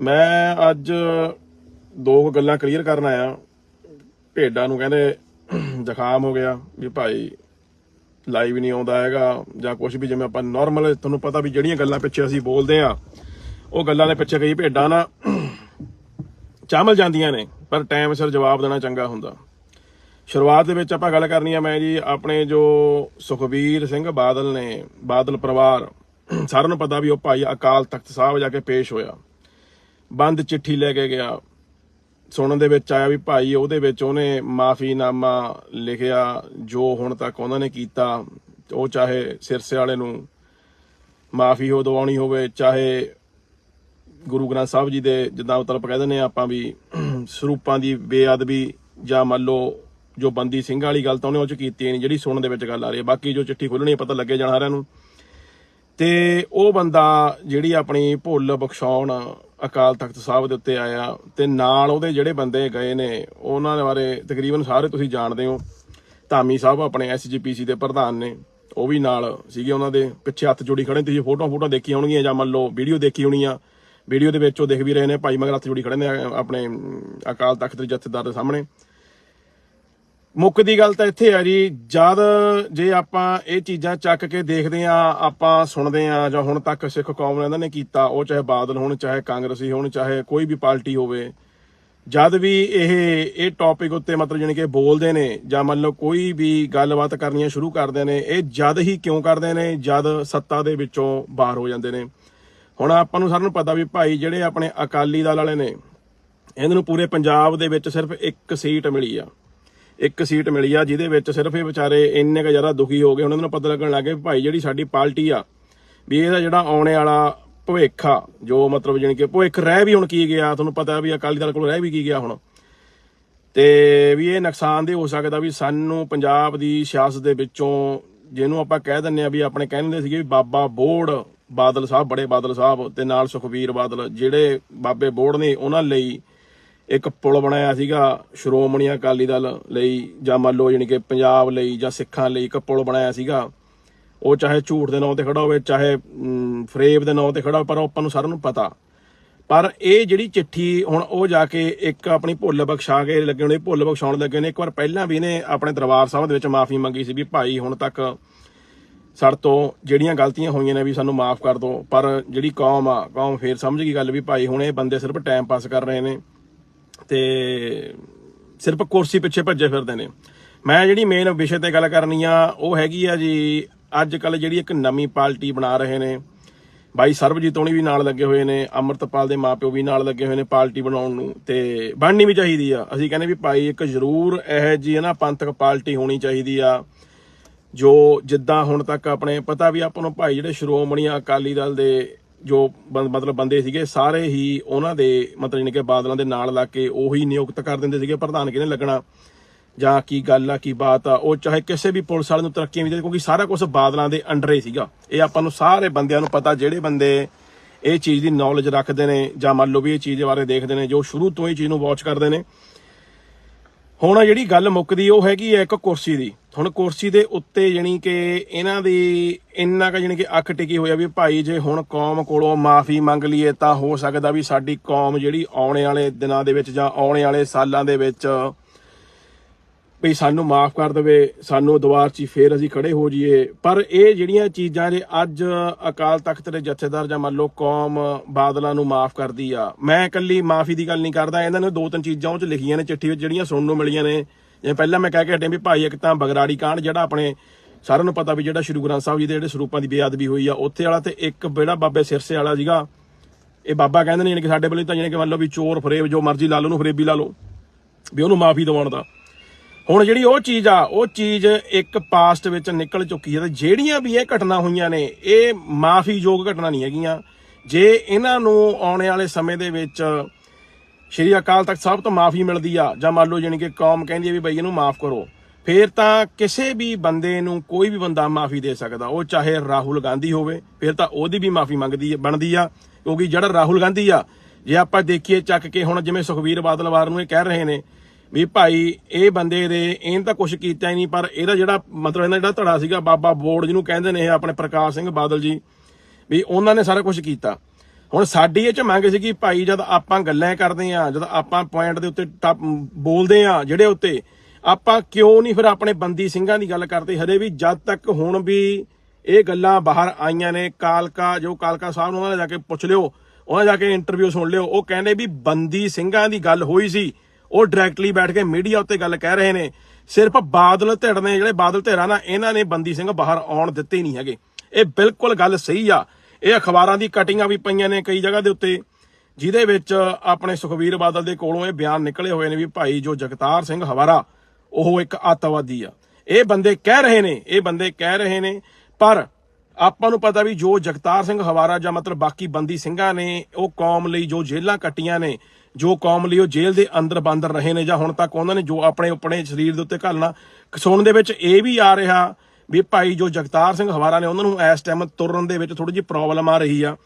ਮੈਂ ਅੱਜ ਦੋ ਕੁ ਗੱਲਾਂ ਕਲੀਅਰ ਕਰਨ ਆਇਆ। ਭੇਡਾਂ ਨੂੰ ਕਹਿੰਦੇ, ਜ਼ੁਕਾਮ ਹੋ ਗਿਆ ਵੀ ਭਾਈ ਲਾਈਵ ਨਹੀਂ ਆਉਂਦਾ ਹੈਗਾ ਜਾਂ ਕੁਝ ਵੀ, ਜਿਵੇਂ ਆਪਾਂ ਨਾਰਮਲ ਤੁਹਾਨੂੰ ਪਤਾ ਵੀ ਜਿਹੜੀਆਂ ਗੱਲਾਂ ਪਿੱਛੇ ਅਸੀਂ ਬੋਲਦੇ ਆ ਉਹ ਗੱਲਾਂ ਦੇ ਪਿੱਛੇ ਕਈ ਭੇਡਾਂ ਨਾ ਚਾਮਲ ਜਾਂਦੀਆਂ ਨੇ, ਪਰ ਟਾਈਮ ਸਿਰ ਜਵਾਬ ਦੇਣਾ ਚੰਗਾ ਹੁੰਦਾ। ਸ਼ੁਰੂਆਤ ਦੇ ਵਿੱਚ ਆਪਾਂ ਗੱਲ ਕਰਨੀ ਆ ਮੈਂ ਜੀ, ਆਪਣੇ ਜੋ ਸੁਖਬੀਰ ਸਿੰਘ ਬਾਦਲ ਨੇ, ਬਾਦਲ ਪਰਿਵਾਰ, ਸਾਰਿਆਂ ਨੂੰ ਪਤਾ ਵੀ ਉਹ ਭਾਈ ਅਕਾਲ ਤਖਤ ਸਾਹਿਬ ਜਾ ਕੇ ਪੇਸ਼ ਹੋਇਆ। ਬੰਦ ਚਿੱਠੀ ਲੈ ਕੇ ਗਿਆ। ਸੁਣਨ ਦੇ ਵਿੱਚ ਆਇਆ ਵੀ ਭਾਈ ਉਹਦੇ ਵਿੱਚ ਉਹਨੇ ਮਾਫੀਨਾਮਾ ਲਿਖਿਆ, ਜੋ ਹੁਣ ਤੱਕ ਉਹਨਾਂ ਨੇ ਕੀਤਾ, ਉਹ ਚਾਹੇ ਸਿਰਸੇ ਵਾਲੇ ਨੂੰ ਮਾਫੀ ਹੋ ਦਵਾਉਣੀ ਹੋਵੇ, ਚਾਹੇ ਗੁਰੂ ਗ੍ਰੰਥ ਸਾਹਿਬ ਜੀ ਦੇ ਜਿੱਦਾਂ ਮਤਲਬ ਕਹਿ ਦਿੰਦੇ ਆ ਆਪਾਂ ਵੀ ਸਰੂਪਾਂ ਦੀ ਬੇਅਦਬੀ ਜਾਂ ਮੰਨ ਲਓ ਜੋ ਬੰਦੀ ਸਿੰਘ ਵਾਲੀ ਗੱਲ ਤਾਂ ਉਹਨੇ ਉਹ ਚ ਕੀਤੀ ਨਹੀਂ, ਜਿਹੜੀ ਸੁਣਨ ਦੇ ਵਿੱਚ ਗੱਲ ਆ ਰਹੀ ਹੈ। ਬਾਕੀ ਜੋ ਚਿੱਠੀ ਖੋਲਣੀ ਪਤਾ ਲੱਗੇ ਜਾਣਾ ਸਾਰਿਆਂ ਨੂੰ। ਤੇ ਉਹ ਬੰਦਾ ਜਿਹੜੀ ਆਪਣੀ ਭੁੱਲ ਬਖਸ਼ਾਉਣ ਅਕਾਲ ਤਖਤ ਸਾਹਿਬ ਦੇ ਉੱਤੇ ਆਇਆ ਤੇ ਨਾਲ ਉਹਦੇ ਜਿਹੜੇ ਬੰਦੇ ਗਏ ਨੇ, ਉਹਨਾਂ ਦੇ ਬਾਰੇ ਤਕਰੀਬਨ ਸਾਰੇ ਤੁਸੀਂ ਜਾਣਦੇ ਹੋ। ਧਾਮੀ ਸਾਹਿਬ ਆਪਣੇ ਐਸਜੀਪੀਸੀ ਦੇ ਪ੍ਰਧਾਨ ਨੇ, ਉਹ ਵੀ ਨਾਲ ਸੀਗੇ ਉਹਨਾਂ ਦੇ। ਪਿੱਛੇ ਹੱਥ ਜੋੜੀ ਖੜੇ ਤੁਸੀਂ ਫੋਟੋ ਫੋਟੋ ਦੇਖੀ ਹੋਣਗੀਆਂ ਜਾਂ ਮੰਨ ਲਓ ਵੀਡੀਓ ਦੇਖੀ ਹੋਣੀ ਆ। ਵੀਡੀਓ ਦੇ ਵਿੱਚ ਉਹ ਦੇਖ ਵੀ ਰਹੇ ਨੇ, ਭਾਈ ਮਗਰ ਹੱਥ ਜੋੜੀ ਖੜੇ ਨੇ ਆਪਣੇ ਅਕਾਲ ਤਖਤ ਦੇ ਜਥੇਦਾਰ ਦੇ ਸਾਹਮਣੇ। ਮੁੱਖ ਦੀ ਗੱਲ ਤਾਂ ਇੱਥੇ ਆ ਜੀ। ਜਦ ਜੇ ਆਪਾਂ ਇਹ ਚੀਜ਼ਾਂ ਚੱਕ ਕੇ ਦੇਖਦੇ ਆ ਆਪਾਂ ਸੁਣਦੇ ਆ ਜਾਂ ਹੁਣ ਤੱਕ ਸਿੱਖ ਕੌਮ ਨੇ ਇਹਨਾਂ ਨੇ ਕੀਤਾ, ਉਹ ਚਾਹੇ ਬਾਦਲ ਹੋਣ, ਚਾਹੇ ਕਾਂਗਰਸੀ ਹੋਣ, ਚਾਹੇ ਕੋਈ ਵੀ ਪਾਰਟੀ ਹੋਵੇ, ਜਦ ਵੀ ਇਹ ਇਹ ਟੌਪਿਕ ਉੱਤੇ ਮਤਲਬ ਜਾਣੀ ਕਿ ਬੋਲਦੇ ਨੇ ਜਾਂ ਮੰਨ ਲਓ ਕੋਈ ਵੀ ਗੱਲਬਾਤ ਕਰਨੀਆਂ ਸ਼ੁਰੂ ਕਰਦੇ ਨੇ, ਇਹ ਜਦ ਹੀ ਕਿਉਂ ਕਰਦੇ ਨੇ? ਜਦ ਸੱਤਾ ਦੇ ਵਿੱਚੋਂ ਬਾਹਰ ਹੋ ਜਾਂਦੇ ਨੇ। ਹੁਣ ਆਪਾਂ ਨੂੰ ਸਾਰਿਆਂ ਨੂੰ ਪਤਾ ਵੀ ਭਾਈ ਜਿਹੜੇ ਆਪਣੇ ਅਕਾਲੀ ਦਲ ਵਾਲੇ ਨੇ, ਇਹਨਾਂ ਨੂੰ ਪੂਰੇ ਪੰਜਾਬ ਦੇ ਵਿੱਚ ਸਿਰਫ ਇੱਕ ਸੀਟ ਮਿਲੀ ਆ। ਇੱਕ ਸੀਟ ਮਿਲੀ ਆ, ਜਿਹਦੇ ਵਿੱਚ ਸਿਰਫ ਇਹ ਵਿਚਾਰੇ ਇੰਨੇ ਕੁ ਜ਼ਿਆਦਾ ਦੁਖੀ ਹੋ ਗਏ। ਹੁਣ ਇਹਨਾਂ ਨੂੰ ਪਤਾ ਲੱਗਣ ਲੱਗ ਗਿਆ ਵੀ ਭਾਈ ਜਿਹੜੀ ਸਾਡੀ ਪਾਰਟੀ ਆ, ਵੀ ਇਹਦਾ ਜਿਹੜਾ ਆਉਣੇ ਵਾਲਾ ਭਵਿੱਖ ਆ, ਜੋ ਮਤਲਬ ਜਾਣੀ ਕਿ ਭਵਿੱਖ ਰਹਿ ਵੀ ਹੁਣ ਕੀ ਗਿਆ, ਤੁਹਾਨੂੰ ਪਤਾ ਵੀ ਅਕਾਲੀ ਦਲ ਕੋਲ ਰਹਿ ਵੀ ਕੀ ਗਿਆ ਹੁਣ। ਤੇ ਵੀ ਇਹ ਨੁਕਸਾਨ ਦੇ ਹੋ ਸਕਦਾ ਵੀ ਸਾਨੂੰ ਪੰਜਾਬ ਦੀ ਸਿਆਸਤ ਦੇ ਵਿੱਚੋਂ ਜਿਹਨੂੰ ਆਪਾਂ ਕਹਿ ਦਿੰਨੇ ਆ ਵੀ ਆਪਣੇ ਕਹਿੰਦੇ ਸੀਗੇ ਵੀ ਬਾਬਾ ਬੋੜ ਬਾਦਲ ਸਾਹਿਬ, ਬੜੇ ਬਾਦਲ ਸਾਹਿਬ ਤੇ ਨਾਲ ਸੁਖਬੀਰ ਬਾਦਲ, ਜਿਹੜੇ ਬਾਬੇ ਬੋੜ ਨੇ ਉਹਨਾਂ ਲਈ ਇੱਕ ਪੁਲ ਬਣਾਇਆ ਸੀਗਾ, ਸ਼੍ਰੋਮਣੀ ਅਕਾਲੀ ਦਲ ਲਈ ਜਾਂ ਮੰਨ ਲਓ ਜਾਣੀ ਕਿ ਪੰਜਾਬ ਲਈ ਜਾਂ ਸਿੱਖਾਂ ਲਈ ਇੱਕ ਪੁਲ ਬਣਾਇਆ ਸੀਗਾ। ਉਹ ਚਾਹੇ ਝੂਠ ਦੇ ਨਾਂ ਤੇ ਖੜਾ ਹੋਵੇ, ਚਾਹੇ ਫਰੇਬ ਦੇ ਨਾਂ ਤੇ ਖੜਾ ਹੋਵੇ, ਪਰ ਉਹ ਆਪਾਂ ਨੂੰ ਸਾਰਿਆਂ ਨੂੰ ਪਤਾ। ਪਰ ਇਹ ਜਿਹੜੀ ਚਿੱਠੀ ਹੁਣ ਉਹ ਜਾ ਕੇ ਇੱਕ ਆਪਣੀ ਭੁੱਲ ਬਖਸ਼ਾ ਕੇ ਲੱਗੇ ਹੋਣੇ, ਭੁੱਲ ਬਖਸ਼ਾਉਣ ਲੱਗੇ ਨੇ ਇੱਕ ਵਾਰ ਪਹਿਲਾਂ ਵੀ ਇਹਨੇ ਆਪਣੇ ਦਰਬਾਰ ਸਾਹਿਬ ਦੇ ਵਿੱਚ ਮਾਫੀ ਮੰਗੀ ਸੀ ਵੀ ਭਾਈ ਹੁਣ ਤੱਕ ਸਾਡੇ ਤੋਂ ਜਿਹੜੀਆਂ ਗਲਤੀਆਂ ਹੋਈਆਂ ਨੇ ਵੀ ਸਾਨੂੰ ਮਾਫ ਕਰ ਦਿਓ। ਪਰ ਜਿਹੜੀ ਕੌਮ ਆ, ਕੌਮ ਫੇਰ ਸਮਝ ਗਈ ਗੱਲ ਵੀ ਭਾਈ ਹੁਣ ਇਹ ਬੰਦੇ ਸਿਰਫ ਟਾਈਮ ਪਾਸ ਕਰ ਰਹੇ ਨੇ। ਤੇ ਸਿਰਫ ਕੁਰਸੀ ਪਿੱਛੇ ਭੱਜੇ ਫਿਰਦੇ ਨੇ। ਮੈਂ ਜਿਹੜੀ ਮੇਨ ਵਿਸ਼ੇ ਤੇ ਗੱਲ ਕਰਨੀ ਆ, ਉਹ ਹੈਗੀ ਆ ਜੀ ਅੱਜ ਕੱਲ ਜਿਹੜੀ ਇੱਕ ਨਵੀਂ ਪਾਰਟੀ ਬਣਾ ਰਹੇ ਨੇ। ਬਾਈ ਸਰਬਜੀਤ ਹੋਣੀ ਵੀ ਨਾਲ ਲੱਗੇ ਹੋਏ ਨੇ, ਅਮਰਤਪਾਲ ਦੇ ਮਾਪਿਓ ਵੀ ਨਾਲ ਲੱਗੇ ਹੋਏ ਨੇ ਪਾਰਟੀ ਬਣਾਉਣ ਨੂੰ, ਤੇ ਬਣਨੀ ਵੀ ਚਾਹੀਦੀ ਆ। ਅਸੀਂ ਕਹਿੰਦੇ ਵੀ ਭਾਈ ਇੱਕ ਜ਼ਰੂਰ ਇਹ ਜੀ ਹੈ ਨਾ, ਪੰਥਕ ਪਾਰਟੀ ਹੋਣੀ ਚਾਹੀਦੀ ਆ, ਜੋ ਜਿੱਦਾਂ ਹੁਣ ਤੱਕ ਆਪਣੇ, ਪਤਾ ਵੀ ਆਪਾਂ ਨੂੰ ਭਾਈ ਜਿਹੜੇ ਸ਼੍ਰੋਮਣੀ ਅਕਾਲੀ ਦਲ ਦੇ ਜੋ ਬੰ- ਮਤਲਬ ਬੰਦੇ ਸੀਗੇ, ਸਾਰੇ ਹੀ ਉਹਨਾਂ ਦੇ, ਮਤਲਬ ਜਾਣੀ ਕਿ ਬਾਦਲਾਂ ਦੇ ਨਾਲ ਲੱਗ ਕੇ ਉਹੀ ਨਿਯੁਕਤ ਕਰ ਦਿੰਦੇ ਸੀਗੇ, ਪ੍ਰਧਾਨ ਕਿਹਨੇ ਲੱਗਣਾ? ਜਾਂ ਕੀ ਗੱਲ ਆ, ਕੀ ਬਾਤ ਆ, ਉਹ ਚਾਹੇ ਕਿਸੇ ਵੀ ਪੁਲਿਸ ਵਾਲੇ ਨੂੰ ਤਰੱਕੀਆਂ ਵੀ ਦੇ, ਕਿਉਂਕਿ ਸਾਰਾ ਕੁਝ ਬਾਦਲਾਂ ਦੇ ਅੰਡਰ ਹੀ ਸੀਗਾ। ਇਹ ਆਪਾਂ ਨੂੰ ਸਾਰੇ ਬੰਦਿਆਂ ਨੂੰ ਪਤਾ, ਜਿਹੜੇ ਬੰਦੇ ਇਹ ਚੀਜ਼ ਦੀ ਨੌਲੇਜ ਰੱਖਦੇ ਨੇ, ਜਾਂ ਮੰਨ ਲਓ ਵੀ ਇਹ ਚੀਜ਼ ਬਾਰੇ ਦੇਖਦੇ ਨੇ, ਜੋ ਸ਼ੁਰੂ ਤੋਂ ਹੀ ਚੀਜ਼ ਨੂੰ ਵਾਚ ਕਰਦੇ ਨੇ ਹੁਣ ਜਿਹੜੀ ਗੱਲ ਮੁੱਕਦੀ, ਉਹ ਹੈਗੀ ਹੈ ਇੱਕ ਕੁਰਸੀ ਦੀ। ਹੁਣ ਕੁਰਸੀ ਦੇ ਉੱਤੇ ਜਾਣੀ ਕਿ ਇਹਨਾਂ ਦੀ ਇੰਨਾ ਕੁ ਜਾਣੀ ਕਿ ਅੱਖ ਟਿਕੀ ਹੋਇਆ ਵੀ ਭਾਈ ਜੇ ਹੁਣ ਕੌਮ ਕੋਲੋਂ ਮਾਫੀ ਮੰਗ ਲਈਏ ਤਾਂ ਹੋ ਸਕਦਾ ਵੀ ਸਾਡੀ ਕੌਮ ਜਿਹੜੀ ਆਉਣੇ ਵਾਲੇ ਦਿਨਾਂ ਦੇ ਵਿੱਚ ਜਾਂ ਆਉਣੇ ਵਾਲੇ ਸਾਲਾਂ ਦੇ ਵਿੱਚ ਵੀ ਸਾਨੂੰ ਮਾਫ ਕਰ ਦੇਵੇ, ਸਾਨੂੰ ਦੁਬਾਰ 'ਚ ਹੀ ਫੇਰ ਅਸੀਂ ਖੜੇ ਹੋ ਜਾਈਏ। ਪਰ ਇਹ ਜਿਹੜੀਆਂ ਚੀਜ਼ਾਂ ਜੇ ਅੱਜ ਅਕਾਲ ਤਖਤ ਦੇ ਜਥੇਦਾਰ ਜਾਂ ਮੰਨ ਲਓ ਕੌਮ ਬਾਦਲਾਂ ਨੂੰ ਮਾਫ ਕਰਦੀ ਆ। ਮੈਂ ਇਕੱਲੀ ਮਾਫੀ ਦੀ ਗੱਲ ਨਹੀਂ ਕਰਦਾ, ਇਹਨਾਂ ਨੇ ਦੋ ਤਿੰਨ ਚੀਜ਼ਾਂ ਉਹ 'ਚ ਲਿਖੀਆਂ ਨੇ, ਚਿੱਠੀ ਵਿੱਚ ਜਿਹੜੀਆਂ ਸੁਣਨ ਨੂੰ ਮਿਲੀਆਂ ਨੇ। ਜਿਵੇਂ ਪਹਿਲਾਂ ਮੈਂ ਕਹਿ ਕੇ ਹਟਿਆ ਵੀ ਭਾਈ ਇੱਕ ਤਾਂ ਬਗਰਾੜੀ ਕਾਂਡ, ਜਿਹੜਾ ਆਪਣੇ ਸਾਰਿਆਂ ਨੂੰ ਪਤਾ ਵੀ ਜਿਹੜਾ ਸ਼੍ਰੀ ਗੁਰੂ ਗ੍ਰੰਥ ਸਾਹਿਬ ਜੀ ਦੇ ਜਿਹੜੇ ਸਰੂਪਾਂ ਦੀ ਬੇਅਦਬੀ ਹੋਈ ਆ, ਉੱਥੇ ਵਾਲਾ ਤੇ ਇੱਕ ਜਿਹੜਾ ਬਾਬੇ ਸਿਰਸੇ ਵਾਲਾ ਸੀਗਾ, ਇਹ ਬਾਬਾ ਕਹਿੰਦੇ ਨੇ, ਯਾਨੀ ਕਿ ਸਾਡੇ ਵੱਲੋਂ ਤਾਂ ਯਾਨੀ ਕਿ ਮੰਨ ਲਓ ਵੀ ਚੋਰ ਫਰੇਬ, ਜੋ ਮਰਜ਼ੀ ਲਾ ਲਓ ਉਹਨੂੰ ਫਰੇਬੀ ਲਾ ਲਓ, ਵੀ ਉਹਨੂੰ ਮਾਫੀ ਦਿਵਾਉਣ ਦਾ। ਹੁਣ ਜਿਹੜੀ ਉਹ ਚੀਜ਼ ਆ, ਉਹ ਚੀਜ਼ ਇੱਕ ਪਾਸਟ ਵਿੱਚ ਨਿਕਲ ਚੁੱਕੀ ਹੈ ਤੇ ਜਿਹੜੀਆਂ ਵੀ ਇਹ ਘਟਨਾ ਹੋਈਆਂ ਨੇ, ਇਹ ਮਾਫੀਯੋਗ ਘਟਨਾ ਨਹੀਂ ਹੈਗੀਆਂ। ਜੇ ਇਹਨਾਂ ਨੂੰ ਆਉਣ ਵਾਲੇ ਸਮੇਂ ਦੇ ਵਿੱਚ ਸ਼੍ਰੀ ਅਕਾਲ ਤਖਤ ਸਾਹਿਬ ਤੋਂ ਮਾਫੀ ਮਿਲਦੀ ਆ, ਜਾਂ ਮੰਨ ਲਓ ਜਾਣੀ ਕਿ ਕੌਮ ਕਹਿੰਦੀ ਹੈ ਵੀ ਬਈ ਇਹਨੂੰ ਮਾਫ ਕਰੋ, ਫੇਰ ਤਾਂ ਕਿਸੇ ਵੀ ਬੰਦੇ ਨੂੰ ਕੋਈ ਵੀ ਬੰਦਾ ਮਾਫੀ ਦੇ ਸਕਦਾ। ਉਹ ਚਾਹੇ ਰਾਹੁਲ ਗਾਂਧੀ ਹੋਵੇ, ਫਿਰ ਤਾਂ ਉਹਦੀ ਵੀ ਮਾਫੀ ਮੰਗਦੀ ਬਣਦੀ ਆ। ਕਿਉਂਕਿ ਜਿਹੜਾ ਰਾਹੁਲ ਗਾਂਧੀ ਆ, ਜੇ ਆਪਾਂ ਦੇਖੀਏ ਚੱਕ ਕੇ ਹੁਣ ਜਿਵੇਂ ਸੁਖਵੀਰ ਬਾਦਲ ਵਾਰ ਨੂੰ ਇਹ ਕਹਿ ਰਹੇ ਨੇ ਵੀ ਭਾਈ, ਇਹ ਬੰਦੇ ਦੇ ਇਹਨ ਤਾਂ ਕੁਝ ਕੀਤਾ ਹੀ ਨਹੀਂ, ਪਰ ਇਹਦਾ ਜਿਹੜਾ ਮਤਲਬ ਇਹਦਾ ਜਿਹੜਾ ਧੜਾ ਸੀਗਾ, ਬਾਬਾ ਬੋਰਡ ਜਿਹਨੂੰ ਕਹਿੰਦੇ ਨੇ ਇਹ ਆਪਣੇ ਪ੍ਰਕਾਸ਼ ਸਿੰਘ ਬਾਦਲ ਜੀ, ਵੀ ਉਹਨਾਂ ਨੇ ਸਾਰਾ ਕੁਝ ਕੀਤਾ। ਹੁਣ ਸਾਡੀ ਇਹ ਚ ਮੰਗ ਸੀ ਕਿ ਭਾਈ, ਜਦ ਆਪਾਂ ਗੱਲਾਂ ਕਰਦੇ ਆ ਜਦ ਆਪਾਂ ਪੁਆਇੰਟ ਦੇ ਉੱਤੇ ਟੱਪ- ਬੋਲਦੇ ਆ ਜਿਹੜੇ ਉੱਤੇ, ਆਪਾਂ ਕਿਉਂ ਨਹੀਂ ਫਿਰ ਆਪਣੇ ਬੰਦੀ ਸਿੰਘਾਂ ਦੀ ਗੱਲ ਕਰਦੇ? ਹਰੇ ਵੀ ਜਦ ਤੱਕ ਹੁਣ ਵੀ ਇਹ ਗੱਲਾਂ ਬਾਹਰ ਆਈਆਂ ਨੇ, ਕਾਲਕਾ, ਜੋ ਕਾਲਕਾ ਸਾਹਿਬ ਨੂੰ ਉਹਨਾਂ ਨੇ ਜਾ ਕੇ ਪੁੱਛ ਲਿਓ, ਉਹਨਾਂ ਜਾ ਕੇ ਇੰਟਰਵਿਊ ਸੁਣ ਲਿਓ, ਉਹ ਕਹਿੰਦੇ ਵੀ ਬੰਦੀ ਸਿੰਘਾਂ ਦੀ ਗੱਲ ਹੋਈ ਸੀ। ਉਹ ਡਾਇਰੈਕਟਲੀ ਬੈਠ ਕੇ ਮੀਡੀਆ ਉੱਤੇ ਗੱਲ ਕਹਿ ਰਹੇ ਨੇ। ਸਿਰਫ ਬਾਦਲ ਧਿਰ ਨੇ, ਜਿਹੜੇ ਬਾਦਲ ਧਿਰਾਂ ਨਾ, ਇਹਨਾਂ ਨੇ ਬੰਦੀ ਸਿੰਘ ਬਾਹਰ ਆਉਣ ਦਿੱਤੇ ਨਹੀਂ ਹੈਗੇ। ਇਹ ਬਿਲਕੁਲ ਗੱਲ ਸਹੀ ਆ। ਇਹ ਅਖਬਾਰਾਂ ਦੀ ਕਟਿੰਗਾਂ ਵੀ ਪਈਆਂ ਨੇ ਕਈ ਜਗ੍ਹਾ ਦੇ ਉੱਤੇ, ਜਿਹਦੇ ਵਿੱਚ ਆਪਣੇ ਸੁਖਵੀਰ ਬਾਦਲ ਦੇ ਕੋਲੋਂ ਇਹ ਬਿਆਨ ਨਿਕਲੇ ਹੋਏ ਨੇ ਵੀ ਭਾਈ ਜੋ ਜਗਤਾਰ ਸਿੰਘ ਹਵਾਰਾ, ਉਹ ਇੱਕ ਅੱਤਵਾਦੀ ਆ। ਇਹ ਬੰਦੇ ਕਹਿ ਰਹੇ ਨੇ, ਇਹ ਬੰਦੇ ਕਹਿ ਰਹੇ ਨੇ, ਪਰ ਆਪਾਂ ਨੂੰ ਪਤਾ ਵੀ ਜੋ ਜਗਤਾਰ ਸਿੰਘ ਹਵਾਰਾ ਜਾਂ ਮਤਲਬ ਬਾਕੀ ਬੰਦੀ ਸਿੰਘਾਂ ਨੇ, ਉਹ ਕੌਮ ਲਈ ਜੋ ਜੇਲ੍ਹਾਂ ਕੱਟੀਆਂ ਨੇ ਜੋ ਕੌਮ ਲਈ ਉਹ ਜੇਲ੍ਹ ਦੇ ਅੰਦਰ ਬੰਦ ਰਹੇ ਨੇ ਜਾਂ ਹੁਣ ਤੱਕ ਉਹਨਾਂ ਨੇ ਜੋ ਆਪਣੇ ਆਪਣੇ ਸਰੀਰ ਦੇ ਉੱਤੇ ਘਾਲਣਾ, ਸੁਣਨ ਦੇ ਵਿੱਚ ਇਹ ਵੀ ਆ ਰਿਹਾ ਵੀ ਭਾਈ ਜੋ ਜਗਤਾਰ ਸਿੰਘ ਹਵਾਰਾ ਨੇ ਉਹਨਾਂ ਨੂੰ ਇਸ ਟਾਈਮ ਤੁਰਨ ਦੇ ਵਿੱਚ ਥੋੜੀ ਜਿਹੀ ਪ੍ਰੋਬਲਮ ਆ ਰਹੀ ਆ,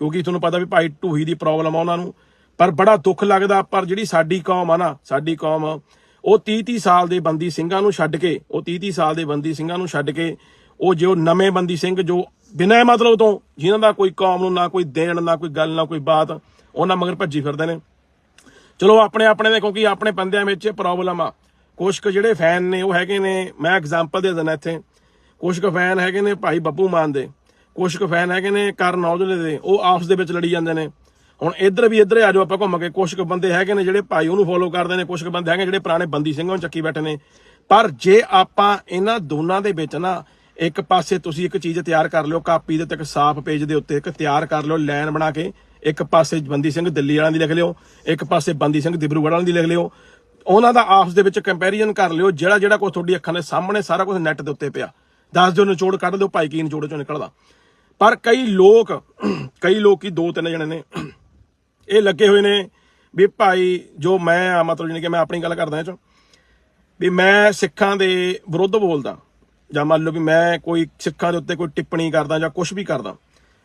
ਕਿਉਂਕਿ ਤੁਹਾਨੂੰ ਪਤਾ ਵੀ ਭਾਈ ਢੂਹੀ ਦੀ ਪ੍ਰੋਬਲਮ ਆ ਉਹਨਾਂ ਨੂੰ, ਪਰ ਬੜਾ ਦੁੱਖ ਲੱਗਦਾ, ਪਰ ਜਿਹੜੀ ਸਾਡੀ ਕੌਮ ਆ ਨਾ, ਸਾਡੀ ਕੌਮ, ਉਹ 30 30 ਸਾਲ ਦੇ ਬੰਦੀ ਸਿੰਘਾਂ ਨੂੰ ਛੱਡ ਕੇ, ਉਹ 30 30 ਸਾਲ ਦੇ ਬੰਦੀ ਸਿੰਘਾਂ ਨੂੰ ਛੱਡ ਕੇ, ਉਹ ਜੋ ਨਵੇਂ ਬੰਦੀ ਸਿੰਘ ਜੋ ਬਿਨਾਂ ਮਤਲਬ ਤੋਂ, ਜਿਨ੍ਹਾਂ ਦਾ ਕੋਈ ਕੌਮ ਨੂੰ ਨਾ ਕੋਈ ਦੇਣ, ਨਾ ਕੋਈ ਗੱਲ, ਨਾ ਕੋਈ ਬਾਤ, ਉਹਨਾਂ ਮਗਰ ਭੱਜੀ ਫਿਰਦੇ ਨੇ। ਚਲੋ ਆਪਣੇ ਆਪਣੇ ਦੇ, ਕਿਉਂਕਿ ਆਪਣੇ ਬੰਦਿਆਂ ਵਿੱਚ ਪ੍ਰੋਬਲਮ ਆ। ਕੁਛ ਕੁ ਜਿਹੜੇ ਫੈਨ ਨੇ, ਉਹ ਹੈਗੇ ਨੇ, ਮੈਂ ਐਗਜ਼ਾਮਪਲ ਦੇ ਦਿੰਦਾ ਇੱਥੇ। ਕੁਛ ਕੁ ਫੈਨ ਹੈਗੇ ਨੇ ਭਾਈ ਬੱਬੂ ਮਾਨ ਦੇ। ਕੁਛ ਕੁ ਫੈਨ ਹੈਗੇ ਨੇ ਕਰਨ ਔਜਲੇ ਦੇ, ਉਹ ਆਪਸ ਦੇ ਵਿੱਚ ਲੜੀ ਜਾਂਦੇ ਨੇ। ਹੁਣ ਇੱਧਰ ਵੀ ਇੱਧਰ ਆ ਜਾਓ, ਆਪਾਂ ਘੁੰਮ ਕੇ। ਕੁਛ ਕੁ ਬੰਦੇ ਹੈਗੇ ਨੇ ਜਿਹੜੇ ਭਾਈ ਉਹਨੂੰ ਫੋਲੋ ਕਰਦੇ ਨੇ। ਕੁਛ ਕੁ ਬੰਦੇ ਹੈਗੇ ਜਿਹੜੇ ਪੁਰਾਣੇ ਬੰਦੀ ਸਿੰਘਾਂ ਨੂੰ ਚੱਕੀ ਬੈਠੇ ਨੇ। ਪਰ ਜੇ ਆਪਾਂ ਇਹਨਾਂ ਦੋਨਾਂ ਦੇ ਵਿੱਚ ਨਾ, ਇੱਕ ਪਾਸੇ ਤੁਸੀਂ ਇੱਕ ਚੀਜ਼ ਤਿਆਰ ਕਰ ਲਿਓ, ਕਾਪੀ ਦੇ ਉੱਤੇ, ਇੱਕ ਸਾਫ਼ ਪੇਜ ਦੇ ਉੱਤੇ ਇੱਕ ਤਿਆਰ ਕਰ ਲਿਓ ਲਾਈਨ ਬਣਾ ਕੇ। ਇੱਕ ਪਾਸੇ ਬੰਦੀ ਸਿੰਘ ਦਿੱਲੀ ਵਾਲਿਆਂ ਦੀ ਲਿਖ ਲਿਓ, ਇੱਕ ਪਾਸੇ ਬੰਦੀ ਸਿੰਘ ਦਿਬਰੂਗੜ੍ਹ ਵਾਲਿਆਂ ਦੀ ਲਿਖ ਲਿਓ। ਉਹਨਾਂ ਦਾ ਆਪਸ ਦੇ ਵਿੱਚ ਕੰਪੈਰੀਜ਼ਨ ਕਰ ਲਿਓ, ਜਿਹੜਾ ਜਿਹੜਾ ਕੁਝ ਤੁਹਾਡੀ ਅੱਖਾਂ ਦੇ ਸਾਹਮਣੇ ਸਾਰਾ ਕੁਝ ਨੈਟ ਦੇ ਉੱਤੇ ਪਿਆ। ਦੱਸ ਦਿਓ ਨਿਚੋੜ ਕੱਢ ਦਿਓ, ਭਾਈ ਕੀ ਨਿਚੋੜ ਚੋਂ ਨਿਕਲਦਾ। ਪਰ ਕਈ ਲੋਕ ਕਈ ਲੋਕ ਕੀ ਦੋ ਤਿੰਨ ਜਣੇ ਨੇ, ਇਹ ਲੱਗੇ ਹੋਏ ਨੇ ਵੀ ਭਾਈ ਜੋ ਮੈਂ ਆ, ਮਤਲਬ ਜਾਣੀ ਕਿ ਮੈਂ ਆਪਣੀ ਗੱਲ ਕਰਦਾ ਇਹ ਚ, ਵੀ ਮੈਂ ਸਿੱਖਾਂ ਦੇ ਵਿਰੁੱਧ ਬੋਲਦਾ। ਜਾਂ ਮੰਨ ਲਓ ਵੀ ਮੈਂ ਕੋਈ ਸਿੱਖਾਂ ਦੇ ਉੱਤੇ ਕੋਈ ਟਿੱਪਣੀ ਕਰਦਾ ਜਾਂ ਕੁਝ ਵੀ ਕਰਦਾ।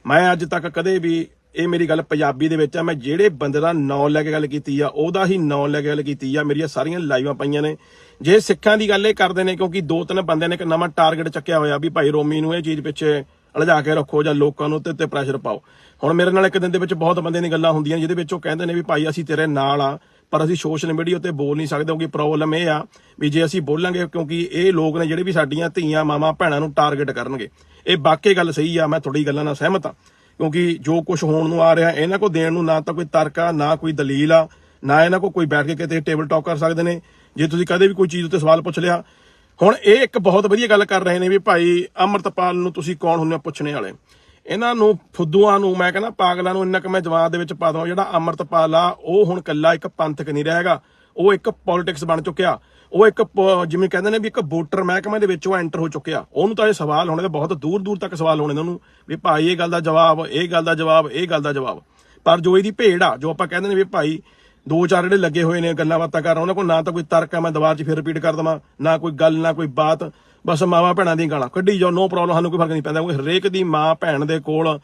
ਮੈਂ ਅੱਜ ਤੱਕ ਕਦੇ ਵੀ ਇਹ ਮੇਰੀ ਗੱਲ ਪੰਜਾਬੀ ਦੇ ਵਿੱਚ ਆ, ਮੈਂ ਜਿਹੜੇ ਬੰਦੇ ਦਾ ਨਾਂ ਲੈ ਕੇ ਗੱਲ ਕੀਤੀ ਆ, ਉਹਦਾ ਹੀ ਨਾਂ ਲੈ ਕੇ ਗੱਲ ਕੀਤੀ ਆ, ਮੇਰੀਆਂ ਸਾਰੀਆਂ ਲਾਈਵਾਂ ਪਈਆਂ ਨੇ। ਜੇ ਸਿੱਖਾਂ ਦੀ ਗੱਲ ਇਹ ਕਰਦੇ ਨੇ, ਕਿਉਂਕਿ ਦੋ ਤਿੰਨ ਬੰਦਿਆਂ ਨੇ ਇੱਕ ਨਵਾਂ ਟਾਰਗੇਟ ਚੱਕਿਆ ਹੋਇਆ ਵੀ ਭਾਈ ਰੋਮੀ ਨੂੰ ਇਹ ਚੀਜ਼ ਪਿੱਛੇ ਅਲਝਾ ਕੇ ਰੱਖੋ ਜਾਂ ਲੋਕਾਂ ਨੂੰ ਤੇ ਤੇ ਪ੍ਰੈਸ਼ਰ ਪਾਓ। ਹੁਣ ਮੇਰੇ ਨਾਲ ਇੱਕ ਦਿਨ ਦੇ ਵਿੱਚ ਬਹੁਤ ਬੰਦਿਆਂ ਦੀ ਗੱਲਾਂ ਹੁੰਦੀਆਂ ਜਿਹਦੇ ਵਿੱਚ ਉਹ ਕਹਿੰਦੇ ਨੇ ਵੀ ਭਾਈ ਅਸੀਂ ਤੇਰੇ ਨਾਲ ਆ, ਪਰ ਅਸੀਂ ਸੋਸ਼ਲ ਮੀਡੀਆ ਉੱਤੇ ਬੋਲ ਨਹੀਂ ਸਕਦੇ, ਕਿਉਂਕਿ ਪ੍ਰੋਬਲਮ ਇਹ ਆ ਵੀ ਜੇ ਅਸੀਂ ਬੋਲਾਂਗੇ, ਕਿਉਂਕਿ ਇਹ ਲੋਕ ਨੇ ਜਿਹੜੇ ਵੀ ਸਾਡੀਆਂ ਧੀਆਂ, ਮਾਵਾਂ, ਭੈਣਾਂ ਨੂੰ ਟਾਰਗੇਟ ਕਰਨਗੇ। ਇਹ ਵਾਕਈ ਗੱਲ ਸਹੀ ਆ, ਮੈਂ ਤੁਹਾਡੀ ਗੱਲਾਂ ਨਾਲ ਸਹਿਮਤ ਆ। ਕਿਉਂਕਿ ਜੋ ਕੁਝ ਹੋਣ ਨੂੰ ਆ ਰਿਹਾ, ਇਹਨਾਂ ਕੋ ਦੇਣ ਨੂੰ ਨਾ ਤਾਂ ਕੋਈ ਤਰਕ ਆ, ਨਾ ਕੋਈ ਦਲੀਲ ਆ, ਨਾ ਇਹਨਾਂ ਕੋ ਕੋਈ ਬੈਠ ਕੇ ਕਿਤੇ ਟੇਬਲ ਟਾਕ ਕਰ ਸਕਦੇ ਨੇ। ਜੇ ਤੁਸੀਂ ਕਦੇ ਵੀ ਕੋਈ ਚੀਜ਼ ਉੱਤੇ ਸਵਾਲ ਪੁੱਛ ਲਿਆ, ਹੁਣ ਇਹ ਇੱਕ ਬਹੁਤ ਵਧੀਆ ਗੱਲ ਕਰ ਰਹੇ ਨੇ ਵੀ ਭਾਈ ਅਮਰਤਪਾਲ ਨੂੰ ਤੁਸੀਂ ਕੌਣ ਹੁੰਦੇ ਹੋ ਪੁੱਛਣੇ ਵਾਲੇ? ਇਹਨਾਂ ਨੂੰ, ਫੁੱਦੂਆਂ ਨੂੰ, ਮੈਂ ਕਹਿੰਦਾ ਪਾਗਲਾਂ ਨੂੰ ਇੰਨਾ ਕਿ ਮੈਂ ਜਵਾਬ ਦੇ ਵਿੱਚ ਪਾ ਦਵਾਂ, ਜਿਹੜਾ ਅਮਰਤਪਾਲ ਆ, ਉਹ ਹੁਣ ਕੱਲਾ ਇੱਕ ਪੰਥਕ ਨਹੀਂ ਰਹੇਗਾ ਉਹ ਇੱਕ ਪੋਲਿਟਿਕਸ ਬਣ ਚੁੱਕਿਆ। ਉਹ ਇੱਕ ਪ- ਜਿਵੇਂ ਕਹਿੰਦੇ ਨੇ ਵੀ ਇੱਕ ਵੋਟਰ ਮਹਿਕਮੇ ਦੇ ਵਿੱਚ ਉਹ ਐਂਟਰ ਹੋ ਚੁੱਕਿਆ। ਉਹਨੂੰ ਤਾਂ ਇਹ ਸਵਾਲ ਹੋਣੇ ਦਾ ਬਹੁਤ ਦੂਰ ਦੂਰ ਤੱਕ ਸਵਾਲ ਹੋਣੇ ਨੇ ਉਹਨੂੰ। ਵੀ ਭਾਈ ਇਹ ਗੱਲ ਦਾ ਜਵਾਬ, ਇਹ ਗੱਲ ਦਾ ਜਵਾਬ, ਇਹ ਗੱਲ ਦਾ ਜਵਾਬ। ਪਰ ਜੋ ਇਹਦੀ ਭੇੜ ਆ, ਜੋ ਆਪਾਂ ਕਹਿੰਦੇ ਨੇ ਵੀ ਭਾਈ ਦੋ ਚਾਰ ਜਿਹੜੇ ਲੱਗੇ ਹੋਏ ਨੇ, ਗੱਲਾਂ ਬਾਤਾਂ ਕਰ, ਉਹਨਾਂ ਕੋਲ ਨਾ ਤਾਂ ਕੋਈ ਤਰਕ ਆ, ਮੈਂ ਦੁਬਾਰਾ ਚ ਫਿਰ ਰਿਪੀਟ ਕਰ ਦਵਾਂ, ਨਾ ਕੋਈ ਗੱਲ, ਨਾ ਕੋਈ ਬਾਤ, ਬਸ ਮਾਵਾਂ ਭੈਣਾਂ ਦੀਆਂ ਗਾਲਾਂ। ਕੱਢੀ ਜਾਓ ਨੋ ਪ੍ਰੋਬਲਮ ਸਾਨੂੰ ਕੋਈ ਫ਼ਰਕ ਨਹੀਂ ਪੈਂਦਾ। ਕਿਉਂਕਿ ਹਰੇਕ ਦੀ ਮਾਂ ਭੈਣ ਦੇ ਕੋਲ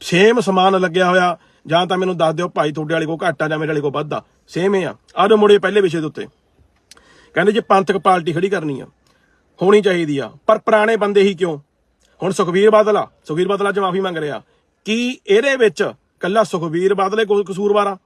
ਸੇਮ ਸਮਾਨ ਲੱਗਿਆ ਹੋਇਆ। ਜਾਂ ਤਾਂ ਮੈਨੂੰ ਦੱਸ ਦਿਓ ਭਾਈ ਤੁਹਾਡੇ ਵਾਲੇ ਕੋ ਘੱਟ ਆ ਜਾਂ ਮੇਰੇ ਵਾਲੇ ਕੋ ਵੱਧ ਆ। ਸੇਮ ਹੀ ਆ। ਆਜੋ ਮੁੜੇ ਪਹਿਲੇ ਵਿਸ਼ੇ ਦੇ ਉੱਤੇ। ਕਹਿੰਦੇ ਜੇ ਪੰਥਕ ਪਾਰਟੀ ਖੜੀ ਕਰਨੀ ਆ, ਹੋਣੀ ਚਾਹੀਦੀ ਆ। ਪਰ ਪੁਰਾਣੇ ਬੰਦੇ ਹੀ ਕਿਉਂ? ਹੁਣ ਸੁਖਵੀਰ ਬਾਦਲ ਆ। ਸੁਖਵੀਰ ਬਾਦਲ 'ਚ ਮਾਫੀ ਮੰਗ ਰਿਹਾ। ਕੀ ਇਹਦੇ ਵਿੱਚ ਕੱਲਾ ਸੁਖਵੀਰ ਬਾਦਲੇ ਕੋਈ ਕਸੂਰਵਾਰ ਆ?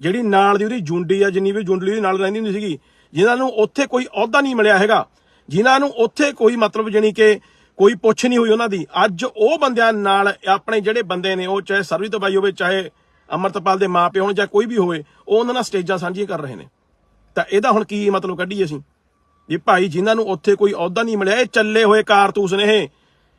ਜਿਹੜੀ ਨਾਲ ਦੀ ਉਹਦੀ ਜੁੰਡੀ ਆ, ਜਿੰਨੀ ਵੀ ਜੁੰਡਲੀ ਉਹਦੀ ਨਾਲ ਰਹਿੰਦੀ ਹੁੰਦੀ ਸੀਗੀ, ਜਿਨ੍ਹਾਂ ਨੂੰ ਉੱਥੇ ਕੋਈ ਅਹੁਦਾ ਨਹੀਂ ਮਿਲਿਆ ਹੈਗਾ। ਜਿਨ੍ਹਾਂ ਨੂੰ ਉੱਥੇ ਕੋਈ ਮਤਲਬ ਜਾਣੀ ਕਿ ਕੋਈ ਪੁੱਛ ਨਹੀਂ ਹੋਈ ਉਹਨਾਂ ਦੀ। ਅੱਜ ਉਹ ਬੰਦਿਆਂ ਨਾਲ ਆਪਣੇ ਜਿਹੜੇ ਬੰਦੇ ਨੇ, ਉਹ ਚਾਹੇ ਸਰਵਿਤ ਬਾਈ ਹੋਵੇ, ਚਾਹੇ ਅਮਰਤਪਾਲ ਦੇ ਮਾਪੇ ਹੋਣ ਜਾਂ ਕੋਈ ਵੀ ਹੋਵੇ, ਉਹ ਉਹਨਾਂ ਨਾਲ ਸਟੇਜਾਂ ਸਾਂਝੀਆਂ ਕਰ ਰਹੇ ਨੇ। ਤਾਂ ਇਹਦਾ ਹੁਣ ਕੀ ਮਤਲਬ ਕੱਢੀਏ ਅਸੀਂ? ਵੀ ਭਾਈ ਜਿਨ੍ਹਾਂ ਨੂੰ ਉੱਥੇ ਕੋਈ ਅਹੁਦਾ ਨਹੀਂ ਮਿਲਿਆ, ਇਹ ਚੱਲੇ ਹੋਏ ਕਾਰਤੂਸ ਨੇ ਇਹ।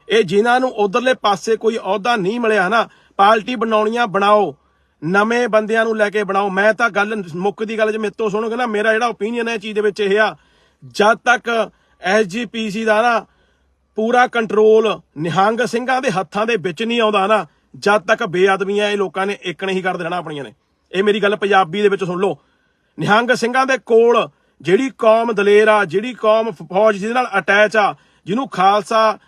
ਇਹ ਜਿਨ੍ਹਾਂ ਨੂੰ ਉਧਰਲੇ ਪਾਸੇ ਕੋਈ ਅਹੁਦਾ ਨਹੀਂ ਮਿਲਿਆ ਨਾ, ਪਾਰਟੀ ਬਣਾਉਣੀਆਂ ਬਣਾਓ, ਨਵੇਂ ਬੰਦਿਆਂ ਨੂੰ ਲੈ ਕੇ ਬਣਾਓ। ਮੈਂ ਤਾਂ ਗੱਲ ਮੁੱਕ ਦੀ ਗੱਲ ਜੇ ਮੇਰੇ ਤੋਂ ਸੁਣੋਗੇ ਨਾ, ਮੇਰਾ ਜਿਹੜਾ ਓਪੀਨੀਅਨ ਹੈ ਇਹ ਚੀਜ਼ ਦੇ ਵਿੱਚ ਇਹ ਆ, ਜਦ ਤੱਕ ਐਸਜੀਪੀਸੀ ਦਾ ਨਾ ਪੂਰਾ ਕੰਟਰੋਲ ਨਿਹੰਗ ਸਿੰਘਾਂ ਦੇ ਹੱਥਾਂ ਦੇ ਵਿੱਚ ਨਹੀਂ ਆਉਂਦਾ ਨਾ, ਜਦ ਤੱਕ ਬੇਅਦਬੀਆਂ ਇਹ ਲੋਕਾਂ ਨੇ ਇੱਕ ਨਹੀਂ ਕਰ ਦੇਣਾ ਆਪਣੀਆਂ ਨੇ। ਇਹ ਮੇਰੀ ਗੱਲ ਪੰਜਾਬੀ ਦੇ ਵਿੱਚ ਸੁਣ ਲਓ। ਨਿਹੰਗ ਸਿੰਘਾਂ ਦੇ ਕੋਲ ਜਿਹੜੀ ਕੌਮ ਦਲੇਰ ਆ, ਜਿਹੜੀ ਕੌਮ ਫੌਜ ਜਿਹਦੇ ਨਾਲ ਅਟੈਚ ਆ, ਜਿਹਨੂੰ ਖਾਲਸਾ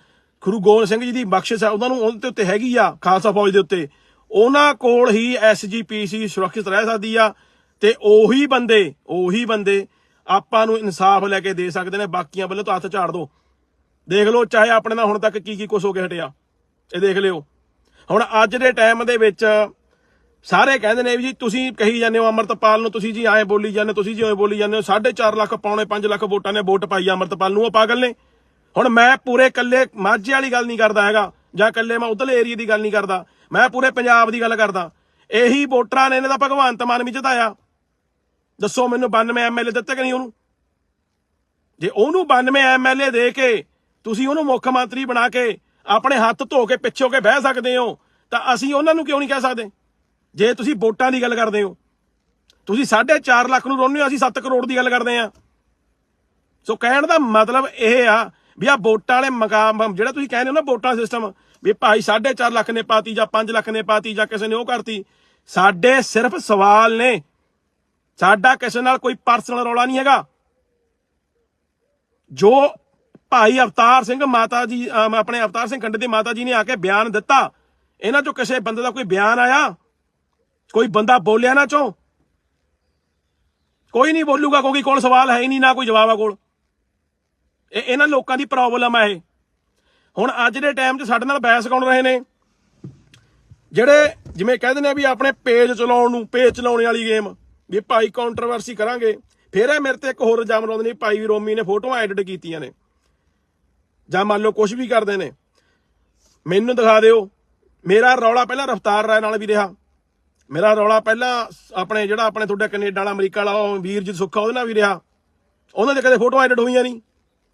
ਗੁਰੂ ਗੋਬਿੰਦ ਸਿੰਘ ਜੀ ਦੀ ਬਖਸ਼ਿਸ਼ ਆ, ਉਹਨਾਂ ਨੂੰ ਉਹਦੇ ਉੱਤੇ ਹੈਗੀ ਆ, ਖਾਲਸਾ ਫੌਜ ਦੇ ਉੱਤੇ। ਉਹਨਾਂ ਕੋਲ ਹੀ ਐਸਜੀਪੀਸੀ ਸੁਰੱਖਿਅਤ ਰਹਿ ਸਕਦੀ ਆ ਤੇ ਉਹੀ ਬੰਦੇ ਉਹੀ ਬੰਦੇ ਆਪਾਂ ਨੂੰ ਇਨਸਾਫ ਲੈ ਕੇ ਦੇ ਸਕਦੇ ਨੇ, ਬਾਕੀਆਂ ਵੱਲੋਂ ਤਾਂ ਹੱਥ ਝਾੜ ਦੋ। ਦੇਖ ਲਓ ਚਾਹੇ ਆਪਣੇ ਨਾਲ ਹੁਣ ਤੱਕ ਕੀ ਕੀ ਕੁਛ ਹੋ ਕੇ ਹਟਿਆ। ਇਹ ਦੇਖ ਲਿਓ। ਹੁਣ ਅੱਜ ਦੇ ਟਾਈਮ ਦੇ ਵਿੱਚ ਸਾਰੇ ਕਹਿੰਦੇ ਨੇ ਵੀ ਜੀ ਤੁਸੀਂ ਕਹੀ ਜਾਂਦੇ ਹੋ ਅਮਰਤਪਾਲ ਨੂੰ ਤੁਸੀਂ ਜੀ ਐਂ ਬੋਲੀ ਜਾਂਦੇ ਹੋ, ਤੁਸੀਂ ਜੀ ਐਂ ਬੋਲੀ ਜਾਂਦੇ ਹੋ। 4.5 ਲੱਖ ਪੌਣੇ 5 ਲੱਖ ਵੋਟਾਂ ਨੇ ਵੋਟ ਪਾਈ ਆ ਅਮਰਤਪਾਲ ਨੂੰ। ਉਹ ਪਾਗਲ ਨੇ। ਹੁਣ ਮੈਂ ਪੂਰੇ ਕੱਲੇ ਮਾਝੇ ਵਾਲੀ ਗੱਲ ਨਹੀਂ ਕਰਦਾ ਹੈਗਾ ਜਾਂ ਕੱਲੇ ਮੈਂ ਉਧਰਲੇ ਏਰੀਆ ਦੀ ਗੱਲ ਨਹੀਂ ਕਰਦਾ। ਮੈਂ ਪੂਰੇ ਪੰਜਾਬ ਦੀ ਗੱਲ ਕਰਦਾ। ਇਹੀ ਵੋਟਰਾਂ ਨੇ ਇਹਨਾਂ ਦਾ ਭਗਵੰਤ ਮਾਨ ਵੀ ਜਿਤਾਇਆ। ਦੱਸੋ ਮੈਨੂੰ 92 ਐਮਐਲਏ ਦਿੱਤੇ ਕਿ ਨਹੀਂ ਉਹਨੂੰ? ਜੇ ਉਹਨੂੰ 92 ਐਮਐਲਏ ਦੇ ਕੇ ਤੁਸੀਂ ਉਹਨੂੰ ਮੁੱਖ ਮੰਤਰੀ ਬਣਾ ਕੇ ਆਪਣੇ ਹੱਥ ਧੋ ਕੇ ਪਿੱਛੇ ਹੋ ਕੇ ਬਹਿ ਸਕਦੇ ਹੋ, ਤਾਂ ਅਸੀਂ ਉਹਨਾਂ ਨੂੰ ਕਿਉਂ ਨਹੀਂ ਕਹਿ ਸਕਦੇ? ਜੇ ਤੁਸੀਂ ਵੋਟਾਂ ਦੀ ਗੱਲ ਕਰਦੇ ਹੋ, ਤੁਸੀਂ 4.5 ਲੱਖ ਨੂੰ ਰੋਣੇ ਹੋ, ਅਸੀਂ 7 ਕਰੋੜ ਦੀ ਗੱਲ ਕਰਦੇ ਆ ਸੋ ਕਹਿਣ ਦਾ ਮਤਲਬ ਇਹ ਆ ਵੀ ਆ ਵੋਟਾਂ ਵਾਲੇ ਮਕਾਮ, ਜਿਹੜਾ ਤੁਸੀਂ ਕਹਿੰਦੇ ਹੋ ਨਾ ਵੋਟਾਂ ਸਿਸਟਮ, ਵੀ ਭਾਈ 4.5 ਲੱਖ ਨੇ ਪਾਤੀ ਜਾਂ 5 ਲੱਖ ਨੇ ਪਾਤੀ ਜਾਂ ਕਿਸੇ ਨੇ ਉਹ ਕਰਤੀ, ਸਾਡੇ ਸਿਰਫ ਸਵਾਲ ਨੇ। ਸਾਡਾ ਕਿਸੇ ਨਾਲ ਕੋਈ ਪਰਸਨਲ ਰੌਲਾ ਨਹੀਂ ਹੈਗਾ। ਜੋ ਭਾਈ ਅਵਤਾਰ ਸਿੰਘ ਮਾਤਾ ਜੀ ਆਪਣੇ ਅਵਤਾਰ ਸਿੰਘ ਖੰਡੇ ਦੇ ਮਾਤਾ ਜੀ ਨੇ ਆ ਕੇ ਬਿਆਨ ਦਿੱਤਾ। ਇਹਨਾਂ ਚੋਂ ਕਿਸੇ ਬੰਦੇ ਦਾ ਕੋਈ ਬਿਆਨ ਆਇਆ? ਕੋਈ ਬੰਦਾ ਬੋਲਿਆ ਨਾ ਚੋਂ? ਕੋਈ ਨਹੀਂ ਬੋਲੂਗਾ, ਕਿਉਂਕਿ ਕੋਲ ਸਵਾਲ ਹੈ ਹੀ ਨਹੀਂ, ਨਾ ਕੋਈ ਜਵਾਬ ਆ ਕੋਲ। ਇਹ ਇਹਨਾਂ ਲੋਕਾਂ ਦੀ ਪ੍ਰੋਬਲਮ ਹੈ ਇਹ। ਹੁਣ ਅੱਜ ਦੇ ਟਾਈਮ 'ਚ ਸਾਡੇ ਨਾਲ ਬਹਿਸ ਕੌਣ ਰਹੇ ਨੇ? ਜਿਹੜੇ ਜਿਵੇਂ ਕਹਿੰਦੇ ਨੇ ਵੀ ਆਪਣੇ ਪੇਜ ਚਲਾਉਣ ਨੂੰ, ਪੇਜ ਚਲਾਉਣ ਵਾਲੀ ਗੇਮ ਵੀ ਭਾਈ ਕੰਟਰੋਵਰਸੀ ਕਰਾਂਗੇ। ਫਿਰ ਇਹ ਮੇਰੇ ਤੇ ਇੱਕ ਹੋਰ ਇਲਜ਼ਾਮ ਲਾਉਂਦੇ ਨੇ ਭਾਈ ਵੀ ਰੋਮੀ ਨੇ ਫੋਟੋਆਂ ਐਡਿਟ ਕੀਤੀਆਂ ਨੇ। ਜਾਂ ਮੰਨ ਲਓ ਕੁਝ ਵੀ ਕਰਦੇ ਨੇ, ਮੈਨੂੰ ਦਿਖਾ ਦਿਓ। ਮੇਰਾ ਰੌਲਾ ਪਹਿਲਾਂ ਰਫਤਾਰ ਰਾਏ ਨਾਲ ਵੀ ਰਿਹਾ। ਮੇਰਾ ਰੌਲਾ ਪਹਿਲਾਂ ਆਪਣੇ ਜਿਹੜਾ ਆਪਣੇ ਤੁਹਾਡਾ ਕੈਨੇਡਾ ਵਾਲਾ, ਅਮਰੀਕਾ ਵਾਲਾ, ਉਹ ਵੀਰਜੀਤ ਸੁੱਖਾ, ਉਹਦੇ ਨਾਲ ਵੀ ਰਿਹਾ। ਉਹਨਾਂ ਦੇ ਕਦੇ ਫੋਟੋਆਂ ਐਡਿਟ ਹੋਈਆਂ ਨਹੀਂ।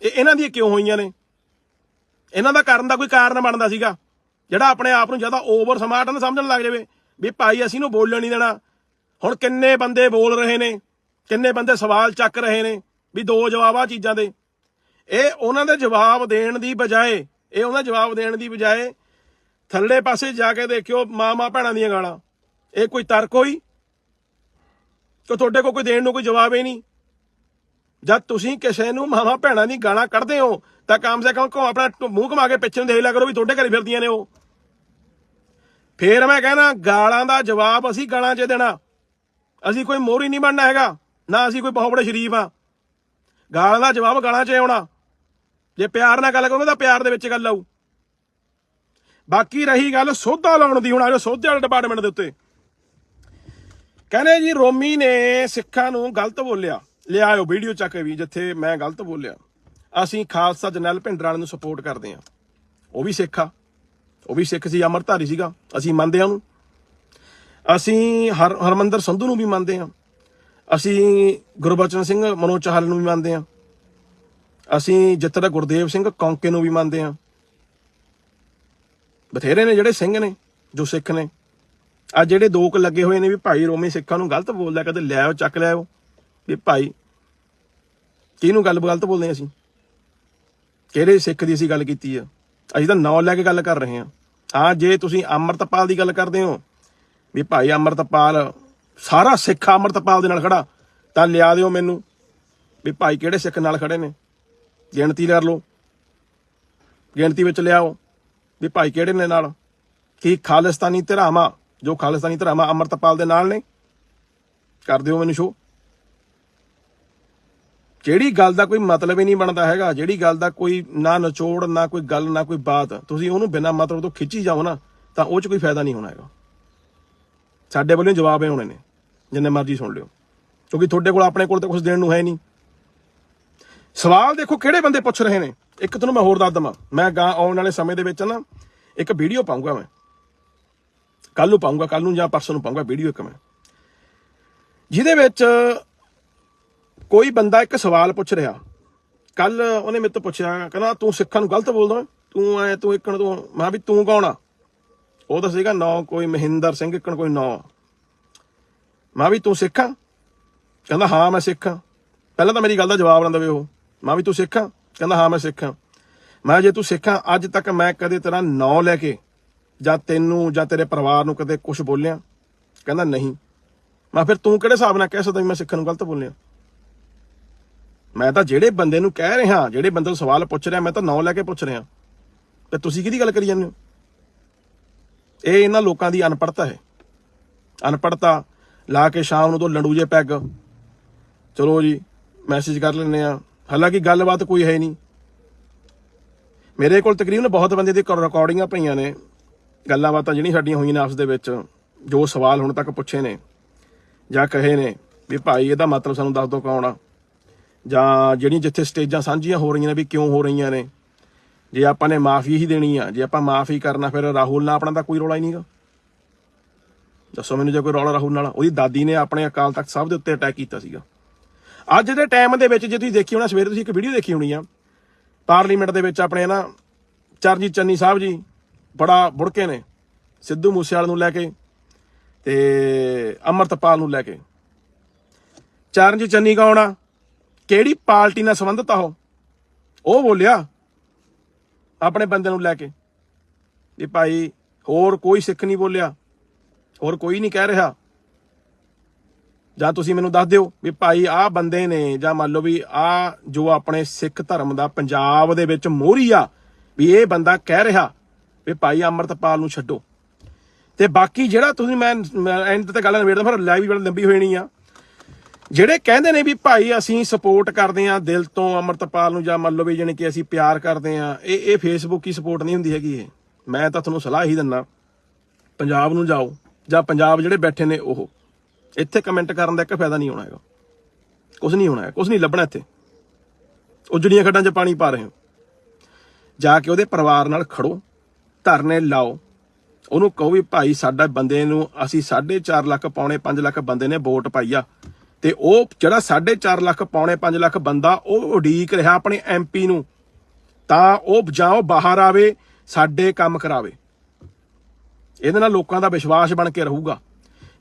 ਇਹ ਇਹਨਾਂ ਦੀਆਂ ਕਿਉਂ ਹੋਈਆਂ ਨੇ? ਇਹਨਾਂ ਦਾ ਕਰਨ ਦਾ ਕੋਈ ਕਾਰਨ ਬਣਦਾ ਸੀਗਾ, ਜਿਹੜਾ ਆਪਣੇ ਆਪ ਨੂੰ ਜ਼ਿਆਦਾ ਓਵਰ ਸਮਾਰਟ ਨਾ ਸਮਝਣ ਲੱਗ ਜਾਵੇ, ਵੀ ਭਾਈ ਅਸੀਂ ਨੂੰ ਬੋਲਣ ਨਹੀਂ ਦੇਣਾ। ਹੁਣ ਕਿੰਨੇ ਬੰਦੇ ਬੋਲ ਰਹੇ ਨੇ, ਕਿੰਨੇ ਬੰਦੇ ਸਵਾਲ ਚੱਕ ਰਹੇ ਨੇ, ਵੀ ਦੋ ਜਵਾਬ ਆ ਚੀਜ਼ਾਂ ਦੇ। ਇਹ ਉਹਨਾਂ ਦੇ ਜਵਾਬ ਦੇਣ ਦੀ ਬਜਾਏ, ਇਹ ਉਹਨਾਂ ਜਵਾਬ ਦੇਣ ਦੀ ਬਜਾਏ ਥੱਲੇ ਪਾਸੇ ਜਾ ਕੇ ਦੇਖਿਓ ਮਾਂ-ਮਾਂ ਭੈਣਾਂ ਦੀਆਂ ਗਾਲਾਂ। ਇਹ ਕੋਈ ਤਰਕ ਹੋਈ? ਕਿ ਤੁਹਾਡੇ ਕੋਲ ਕੋਈ ਦੇਣ ਨੂੰ ਕੋਈ ਜਵਾਬ ਹੀ ਨਹੀਂ? ਜਦ ਤੁਸੀਂ ਕਿਸੇ ਨੂੰ ਮਾਵਾ ਭੈਣਾਂ ਦੀ ਗਾਲਾਂ ਕੱਢਦੇ ਹੋ, ਤਾਂ ਕਮ ਸੇ ਕਮ ਆਪਣਾ ਮੂੰਹ ਘੁਮਾ ਕੇ ਪਿੱਛੇ ਨੂੰ ਦੇਖ ਲਿਆ ਕਰੋ ਵੀ ਤੁਹਾਡੇ ਘਰੇ ਫਿਰਦੀਆਂ ਨੇ ਉਹ। ਫੇਰ ਮੈਂ ਕਹਿੰਦਾ ਗਾਲਾਂ ਦਾ ਜਵਾਬ ਅਸੀਂ ਗਾਲਾਂ 'ਚ ਦੇਣਾ। ਅਸੀਂ ਕੋਈ ਮੋਹਰੀ ਨਹੀਂ ਬਣਨਾ ਹੈਗਾ, ਨਾ ਅਸੀਂ ਕੋਈ ਬਹੁਤ ਬੜੇ ਸ਼ਰੀਫ ਆ ਗਾਲਾਂ ਦਾ ਜਵਾਬ ਗਾਲਾਂ 'ਚ ਆਉਣਾ। ਜੇ ਪਿਆਰ ਨਾਲ ਗੱਲ ਕਰੋਗੇ ਤਾਂ ਪਿਆਰ ਦੇ ਵਿੱਚ ਗੱਲ ਆਊ। ਬਾਕੀ ਰਹੀ ਗੱਲ ਸੋਧਾ ਲਾਉਣ ਦੀ ਹੁਣ ਆਜੋ ਸੋਧੇ ਵਾਲੇ ਡਿਪਾਰਟਮੈਂਟ ਦੇ ਉੱਤੇ। ਕਹਿੰਦੇ ਜੀ ਰੋਮੀ ਨੇ ਸਿੱਖਾਂ ਨੂੰ ਗਲਤ ਬੋਲਿਆ। ਲਿਆਇਓ ਵੀਡੀਓ ਚੱਕ ਵੀ ਜਿੱਥੇ ਮੈਂ ਗਲਤ ਬੋਲਿਆ। ਅਸੀਂ ਖਾਲਸਾ ਜਨਰਲ ਭਿੰਡਰਾਂ ਨੂੰ ਸਪੋਰਟ ਕਰਦੇ ਹਾਂ। ਉਹ ਵੀ ਸਿੱਖ ਆ। ਉਹ ਵੀ ਸਿੱਖ ਸੀ, ਅਮਰਧਾਰੀ ਸੀਗਾ। ਅਸੀਂ ਮੰਨਦੇ ਹਾਂ ਉਹਨੂੰ। ਅਸੀਂ ਹਰ ਹਰਮੰਦਰ ਸੰਧੂ ਨੂੰ ਵੀ ਮੰਨਦੇ ਹਾਂ। ਅਸੀਂ ਗੁਰਬਚਨ ਸਿੰਘ ਮਨੋਜ ਚਾਹਲ ਨੂੰ ਵੀ ਮੰਨਦੇ ਹਾਂ। ਅਸੀਂ ਜਿੱਥੇ ਦਾ ਗੁਰਦੇਵ ਸਿੰਘ ਕੌਂਕੇ ਨੂੰ ਵੀ ਮੰਨਦੇ ਹਾਂ। ਬਥੇਰੇ ਨੇ ਜਿਹੜੇ ਸਿੰਘ ਨੇ, ਜੋ ਸਿੱਖ ਨੇ। ਆ ਜਿਹੜੇ ਦੋ ਕੁ ਲੱਗੇ ਹੋਏ ਨੇ ਵੀ ਭਾਈ ਰੋਮੀ ਸਿੱਖਾਂ ਨੂੰ ਗਲਤ ਬੋਲਦਾ, ਕਦੇ ਲੈ ਆਓ, ਚੱਕ ਲੈ ਆਓ। ਵੀ ਭਾਈ, ਕਿਹਨੂੰ ਗੱਲ ਗਲਤ ਬੋਲਦੇ ਹਾਂ ਅਸੀਂ? ਕਿਹੜੇ ਸਿੱਖ ਦੀ ਅਸੀਂ ਗੱਲ ਕੀਤੀ ਆ? ਅਸੀਂ ਤਾਂ ਨਾਂ ਲੈ ਕੇ ਗੱਲ ਕਰ ਰਹੇ ਹਾਂ। ਹਾਂ ਜੇ ਤੁਸੀਂ ਅੰਮ੍ਰਿਤਪਾਲ ਦੀ ਗੱਲ ਕਰਦੇ ਹੋ, ਵੀ ਭਾਈ ਅੰਮ੍ਰਿਤਪਾਲ, ਸਾਰਾ ਸਿੱਖ ਅੰਮ੍ਰਿਤਪਾਲ ਦੇ ਨਾਲ ਖੜਾ, ਤਾਂ ਲਿਆ ਦਿਓ ਮੈਨੂੰ। ਵੀ ਭਾਈ ਕਿਹੜੇ ਸਿੱਖ ਨਾਲ ਖੜੇ ਨੇ? ਗਿਣਤੀ ਕਰ ਲਓ। ਗਿਣਤੀ ਵਿੱਚ ਲਿਆਓ ਵੀ ਭਾਈ ਕਿਹੜੇ ਨੇ ਨਾਲ? ਕੀ ਖਾਲਿਸਤਾਨੀ ਧਰਾਵਾਂ? ਜੋ ਖਾਲਿਸਤਾਨੀ ਧਰਾਵਾਂ ਅੰਮ੍ਰਿਤਪਾਲ ਦੇ ਨਾਲ ਨੇ? ਕਰ ਦਿਓ ਮੈਨੂੰ ਸ਼ੋ ਜਿਹੜੀ ਗੱਲ ਦਾ ਕੋਈ ਮਤਲਬ ਹੀ ਨਹੀਂ ਬਣਦਾ ਹੈਗਾ, ਜਿਹੜੀ ਗੱਲ ਦਾ ਕੋਈ ਨਾ ਨਿਚੋੜ, ਨਾ ਕੋਈ ਗੱਲ, ਨਾ ਕੋਈ ਬਾਤ, ਤੁਸੀਂ ਉਹਨੂੰ ਬਿਨਾਂ ਮਤਲਬ ਤੋਂ ਖਿੱਚੀ ਜਾਓ ਨਾ, ਤਾਂ ਉਹ 'ਚ ਕੋਈ ਫਾਇਦਾ ਨਹੀਂ ਹੋਣਾ ਹੈਗਾ। ਸਾਡੇ ਵੱਲੋਂ ਜਵਾਬ ਇਹ ਹੋਣੇ ਨੇ, ਜਿੰਨੇ ਮਰਜ਼ੀ ਸੁਣ ਲਿਓ। ਕਿਉਂਕਿ ਤੁਹਾਡੇ ਕੋਲ ਆਪਣੇ ਕੋਲ ਤਾਂ ਕੁਝ ਦੇਣ ਨੂੰ ਹੈ ਨਹੀਂ। ਸਵਾਲ ਦੇਖੋ ਕਿਹੜੇ ਬੰਦੇ ਪੁੱਛ ਰਹੇ ਨੇ? ਇੱਕ ਤੁਹਾਨੂੰ ਮੈਂ ਹੋਰ ਦੱਸ ਦਵਾਂ। ਮੈਂ ਗਾਂ ਆਉਣ ਵਾਲੇ ਸਮੇਂ ਦੇ ਵਿੱਚ ਨਾ ਇੱਕ ਵੀਡੀਓ ਪਾਉਂਗਾ ਮੈਂ। ਕੱਲ ਨੂੰ ਪਾਉਂਗਾ ਕੱਲ ਨੂੰ ਜਾਂ ਪਰਸੋਂ ਨੂੰ ਪਾਉਂਗਾ ਵੀਡੀਓ ਇੱਕ ਮੈਂ। ਜਿਹਦੇ ਵਿੱਚ ਕੋਈ ਬੰਦਾ ਇੱਕ ਸਵਾਲ ਪੁੱਛ ਰਿਹਾ। ਕੱਲ ਉਹਨੇ ਮੇਰੇ ਤੋਂ ਪੁੱਛਿਆ, ਕਹਿੰਦਾ, ਤੂੰ ਸਿੱਖਾਂ ਨੂੰ ਗਲਤ ਬੋਲਦਾ ਤੂੰ ਐ, ਤੂੰ ਇੱਕਣ ਤੂੰ ਮੈਂ ਵੀ ਤੂੰ ਕੌਣ ਆ? ਉਹ ਤਾਂ ਸੀਗਾ ਨੌ, ਕੋਈ ਮਹਿੰਦਰ ਸਿੰਘ ਇੱਕਣ, ਕੋਈ ਨਾਂ ਮੈਂ ਵੀ ਤੂੰ ਸਿੱਖ ਆ? ਕਹਿੰਦਾ, ਹਾਂ, ਮੈਂ ਸਿੱਖ ਆ। ਪਹਿਲਾਂ ਤਾਂ ਮੇਰੀ ਗੱਲ ਦਾ ਜਵਾਬ ਨਾ ਦੇਵੇ ਉਹ। ਮੈਂ ਵੀ ਤੂੰ ਸਿੱਖਾਂ, ਕਹਿੰਦਾ, ਹਾਂ, ਮੈਂ ਸਿੱਖਾਂ। ਮੈਂ ਜੇ ਤੂੰ ਸਿੱਖਾਂ, ਅੱਜ ਤੱਕ ਮੈਂ ਕਦੇ ਤੇਰਾ ਨਾਂ ਲੈ ਕੇ ਜਾਂ ਤੈਨੂੰ ਜਾਂ ਤੇਰੇ ਪਰਿਵਾਰ ਨੂੰ ਕਦੇ ਕੁਝ ਬੋਲਿਆ? ਕਹਿੰਦਾ, ਨਹੀਂ। ਮੈਂ ਫਿਰ ਤੂੰ ਕਿਹੜੇ ਹਿਸਾਬ ਨਾਲ ਕਹਿ ਸਕਦਾ ਵੀ ਮੈਂ ਸਿੱਖਣ ਨੂੰ ਗਲਤ ਬੋਲਿਆ? ਮੈਂ ਤਾਂ ਜਿਹੜੇ ਬੰਦੇ ਨੂੰ ਕਹਿ ਰਿਹਾ, ਜਿਹੜੇ ਬੰਦੇ ਨੂੰ ਸਵਾਲ ਪੁੱਛ ਰਿਹਾ, ਮੈਂ ਤਾਂ ਨਾਂ ਲੈ ਕੇ ਪੁੱਛ ਰਿਹਾ। ਤੇ ਤੁਸੀਂ ਕਿਹਦੀ ਗੱਲ ਕਰੀ ਜਾਂਦੇ ਹੋ? ਇਹ ਇਹਨਾਂ ਲੋਕਾਂ ਦੀ ਅਨਪੜਤਾ ਹੈ। ਅਨਪੜਤਾ ਲਾ ਕੇ ਸ਼ਾਮ ਨੂੰ ਤੋਂ ਲੰਡੂ ਜੇ ਪੈਗ। ਚਲੋ ਜੀ, ਮੈਸੇਜ ਕਰ ਲੈਂਦੇ ਆ ਹਾਲਾਂਕਿ ਗੱਲਬਾਤ ਕੋਈ ਹੈ ਨਹੀਂ। ਮੇਰੇ ਕੋਲ ਤਕਰੀਬਨ ਬਹੁਤ ਬੰਦੇ ਦੀ ਰਿਕਾਰਡਿੰਗਾਂ ਪਈਆਂ ਨੇ। ਗੱਲਾਂ ਬਾਤਾਂ ਜਿਹੜੀਆਂ ਸਾਡੀਆਂ ਹੋਈਆਂ ਨੇ ਆਪਸ ਦੇ ਵਿੱਚ, ਜੋ ਸਵਾਲ ਹੁਣ ਤੱਕ ਪੁੱਛੇ ਨੇ ਜਾਂ ਕਹੇ ਨੇ ਵੀ ਭਾਈ ਇਹਦਾ ਮਤਲਬ ਸਾਨੂੰ ਦੱਸ ਦਿਓ ਕੌਣ ਆ? ਜਾਂ ਜਿਹੜੀਆਂ ਜਿੱਥੇ ਸਟੇਜਾਂ ਸਾਂਝੀਆਂ ਹੋ ਰਹੀਆਂ ਨੇ ਵੀ ਕਿਉਂ ਹੋ ਰਹੀਆਂ ਨੇ? ਜੇ ਆਪਾਂ ਨੇ ਮਾਫੀ ਹੀ ਦੇਣੀ ਆ, ਜੇ ਆਪਾਂ ਮਾਫੀ ਕਰਨਾ, ਫਿਰ ਰਾਹੁਲ ਨਾਲ ਆਪਣਾ ਤਾਂ ਕੋਈ ਰੌਲਾ ਹੀ ਨਹੀਂਗਾ ਦੱਸੋ ਮੈਨੂੰ ਜੇ ਕੋਈ ਰੌਲਾ ਰਾਹੁਲ ਨਾਲ, ਉਹਦੀ ਦਾਦੀ ਨੇ ਆਪਣੇ ਅਕਾਲ ਤਖਤ ਸਾਹਿਬ ਦੇ ਉੱਤੇ ਅਟੈਕ ਕੀਤਾ ਸੀਗਾ। ਅੱਜ ਦੇ ਟਾਈਮ ਦੇ ਵਿੱਚ ਜੇ ਤੁਸੀਂ ਦੇਖੀ ਹੋਣਾ, ਸਵੇਰੇ ਤੁਸੀਂ ਇੱਕ ਵੀਡੀਓ ਦੇਖੀ ਹੋਣੀ ਆ। ਪਾਰਲੀਮੈਂਟ ਦੇ ਵਿੱਚ ਆਪਣੇ ਨਾ ਚਰਨਜੀਤ ਚੰਨੀ ਸਾਹਿਬ ਜੀ ਬੜਾ ਬੁੜਕੇ ਨੇ, ਸਿੱਧੂ ਮੂਸੇਵਾਲ ਨੂੰ ਲੈ ਕੇ ਤੇ ਅਮਰਤਪਾਲ ਨੂੰ ਲੈ ਕੇ। ਚਰਨਜੀਤ ਚੰਨੀ ਕੌਣ ਆ? ਕਿਹੜੀ ਪਾਰਟੀ ਨਾਲ ਸੰਬੰਧਤ ਆ ਉਹ? ਉਹ ਬੋਲਿਆ ਆਪਣੇ ਬੰਦੇ ਨੂੰ ਲੈ ਕੇ ਵੀ ਭਾਈ ਹੋਰ ਕੋਈ ਸਿੱਖ ਨਹੀਂ ਬੋਲਿਆ, ਹੋਰ ਕੋਈ ਨਹੀਂ ਕਹਿ ਰਿਹਾ। ਜਾਂ ਤੁਸੀਂ ਮੈਨੂੰ ਦੱਸ ਦਿਓ ਵੀ ਭਾਈ ਆਹ ਬੰਦੇ ਨੇ ਜਾਂ ਮੰਨ ਲਓ ਵੀ ਆਹ ਜੋ ਆਪਣੇ ਸਿੱਖ ਧਰਮ ਦਾ ਪੰਜਾਬ ਦੇ ਵਿੱਚ ਮੋਹਰੀ ਆ, ਵੀ ਇਹ ਬੰਦਾ ਕਹਿ ਰਿਹਾ ਵੀ ਭਾਈ ਅੰਮ੍ਰਿਤਪਾਲ ਨੂੰ ਛੱਡੋ। ਤੇ ਬਾਕੀ ਜਿਹੜਾ ਤੁਸੀਂ ਮੈਂ ਐਂਡ ਤੇ ਗੱਲ ਨਵੇੜਦਾ ਫਿਰ ਲਾਈਵ ਵੀ ਬੜੀ ਲੰਬੀ ਹੋਣੀ ਆ। ਜਿਹੜੇ ਕਹਿੰਦੇ ਨੇ ਵੀ ਭਾਈ ਅਸੀਂ ਸਪੋਰਟ ਕਰਦੇ ਆ ਦਿਲ ਤੋਂ ਅੰਮ੍ਰਿਤਪਾਲ ਨੂੰ ਜਾਂ ਮੰਨ ਲਓ ਵੀ ਜਾਣੀ ਕਿ ਅਸੀਂ ਪਿਆਰ ਕਰਦੇ ਆ ਇਹ ਇਹ ਫੇਸਬੁੱਕ ਹੀ ਸਪੋਰਟ ਨਹੀਂ ਹੁੰਦੀ ਹੈਗੀ ਇਹ। ਮੈਂ ਤਾਂ ਤੁਹਾਨੂੰ ਸਲਾਹ ਹੀ ਦਿੰਦਾ, ਪੰਜਾਬ ਨੂੰ ਜਾਓ ਜਾਂ ਪੰਜਾਬ ਜਿਹੜੇ ਬੈਠੇ ਨੇ ਉਹ। ਇੱਥੇ ਕਮੈਂਟ ਕਰਨ ਦਾ ਇੱਕ ਫਾਇਦਾ ਨਹੀਂ ਹੋਣਾ ਹੈਗਾ। ਕੁਝ ਨਹੀਂ ਹੋਣਾ ਹੈ ਕੁਝ ਨਹੀਂ ਲੱਭਣਾ ਇੱਥੇ। ਉਜੜੀਆਂ ਖੱਡਾਂ 'ਚ ਪਾਣੀ ਪਾ ਰਹੇ ਹੋ। ਜਾ ਕੇ ਉਹਦੇ ਪਰਿਵਾਰ ਨਾਲ ਖੜੋ, ਧਰਨੇ ਲਾਓ। ਉਹਨੂੰ ਕਹੋ ਵੀ ਭਾਈ ਸਾਡਾ ਬੰਦੇ ਨੂੰ ਅਸੀਂ 4.5 ਲੱਖ ਪੌਣੇ 5 ਲੱਖ ਬੰਦੇ ਨੇ ਵੋਟ ਪਾਈ ਆ। ਤੇ ਉਹ ਜਿਹੜਾ 4.5 ਲੱਖ ਪੌਣੇ 5 ਲੱਖ ਬੰਦਾ, ਉਹ ਉਡੀਕ ਰਿਹਾ ਆਪਣੇ ਐਮਪੀ ਨੂੰ। ਤਾਂ ਉਹ ਜਾਂ ਉਹ ਬਾਹਰ ਆਵੇ, ਸਾਡੇ ਕੰਮ ਕਰਾਵੇ। ਇਹਦੇ ਨਾਲ ਲੋਕਾਂ ਦਾ ਵਿਸ਼ਵਾਸ ਬਣ ਕੇ ਰਹੂਗਾ।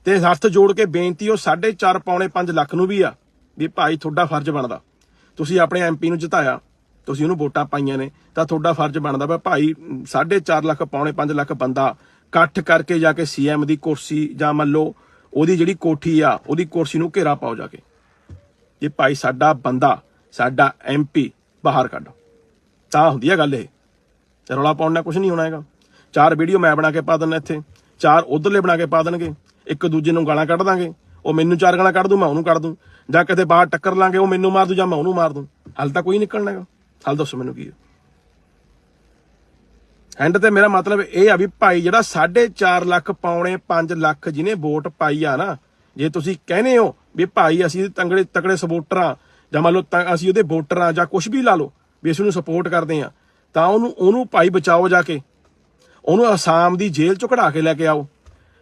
ਤੇ ਹੱਥ ਜੋੜ ਕੇ ਬੇਨਤੀ ਉਹ 4.5 ਪੌਣੇ 5 ਲੱਖ ਨੂੰ ਵੀ ਆ, ਵੀ ਭਾਈ ਤੁਹਾਡਾ ਫਰਜ਼ ਬਣਦਾ। ਤੁਸੀਂ ਆਪਣੇ ਐਮਪੀ ਨੂੰ ਜਿਤਾਇਆ, ਤੁਸੀਂ ਉਹਨੂੰ ਵੋਟਾਂ ਪਾਈਆਂ ਨੇ, ਤਾਂ ਤੁਹਾਡਾ ਫਰਜ਼ ਬਣਦਾ ਵਾ ਭਾਈ 4.5 ਲੱਖ, ਪੌਣੇ 5 ਲੱਖ ਬੰਦਾ ਇਕੱਠ ਕਰਕੇ ਜਾ ਕੇ ਸੀਐਮ ਦੀ ਕੁਰਸੀ ਜਾਂ ਮੰਨ ਲਓ ਉਹਦੀ ਜਿਹੜੀ ਕੋਠੀ ਆ, ਉਹਦੀ ਕੁਰਸੀ ਨੂੰ ਘੇਰਾ ਪਾਓ ਜਾ ਕੇ। ਜੇ ਭਾਈ ਸਾਡਾ ਬੰਦਾ, ਸਾਡਾ ਐਮਪੀ ਬਾਹਰ ਕੱਢ। ਤਾਂ ਹੁੰਦੀ ਆ ਗੱਲ ਇਹ। ਰੌਲਾ ਪਾਉਣ ਨਾਲ ਕੁਝ ਨਹੀਂ ਹੋਣਾ ਹੈਗਾ। ਚਾਰ ਵੀਡੀਓ ਮੈਂ ਬਣਾ ਕੇ ਪਾ ਦਿੰਦਾ ਇੱਥੇ, ਚਾਰ ਉਧਰਲੇ ਬਣਾ ਕੇ ਪਾ ਦੇਣਗੇ। ਇੱਕ ਦੂਜੇ ਨੂੰ ਗਾਲਾਂ ਕੱਢ ਦਾਂਗੇ। ਉਹ ਮੈਨੂੰ ਚਾਰ ਗਾਲਾਂ ਕੱਢ ਦੂੰ, ਮੈਂ ਉਹਨੂੰ ਕੱਢ ਦੂੰ। ਜਾਂ ਕਿਤੇ ਬਾਹਰ ਟੱਕਰ ਲਾਂਗੇ, ਉਹ ਮੈਨੂੰ ਮਾਰ ਦੂ, ਜਾਂ ਮੈਂ ਉਹਨੂੰ ਮਾਰ ਦੂੰ। ਹਲ ਤਾਂ ਕੋਈ ਨਿਕਲਣਾ ਹੈਗਾ। ਹਲ ਦੱਸੋ ਮੈਨੂੰ ਕੀ ਹੈ। ਐਂਡ ਤੇ ਮੇਰਾ ਮਤਲਬ ਇਹ ਆ ਵੀ ਭਾਈ ਜਿਹੜਾ 4.5 ਲੱਖ ਪਾਉਣੇ 5 ਲੱਖ ਜਿਹਨੇ ਵੋਟ ਪਾਈ ਆ ਨਾ, ਜੇ ਤੁਸੀਂ ਕਹਿੰਦੇ ਹੋ ਵੀ ਭਾਈ ਅਸੀਂ ਤੰਗੜੇ ਤਕੜੇ ਸਪੋਰਟਰ ਆ ਜਾਂ ਮੰਨ ਲਓ ਤਾਂ ਅਸੀਂ ਉਹਦੇ ਵੋਟਰਾਂ ਜਾਂ ਕੁਝ ਵੀ ਲਾ ਲਓ, ਵੀ ਅਸੀਂ ਉਹਨੂੰ ਸਪੋਰਟ ਕਰਦੇ ਆ ਤਾਂ ਉਹਨੂੰ ਉਹਨੂੰ ਭਾਈ ਬਚਾਓ ਜਾ ਕੇ। ਉਹਨੂੰ ਅਸਾਮ ਦੀ ਜੇਲ੍ਹ ਚੋਂ ਕਢਾ ਕੇ ਲੈ ਕੇ ਆਓ।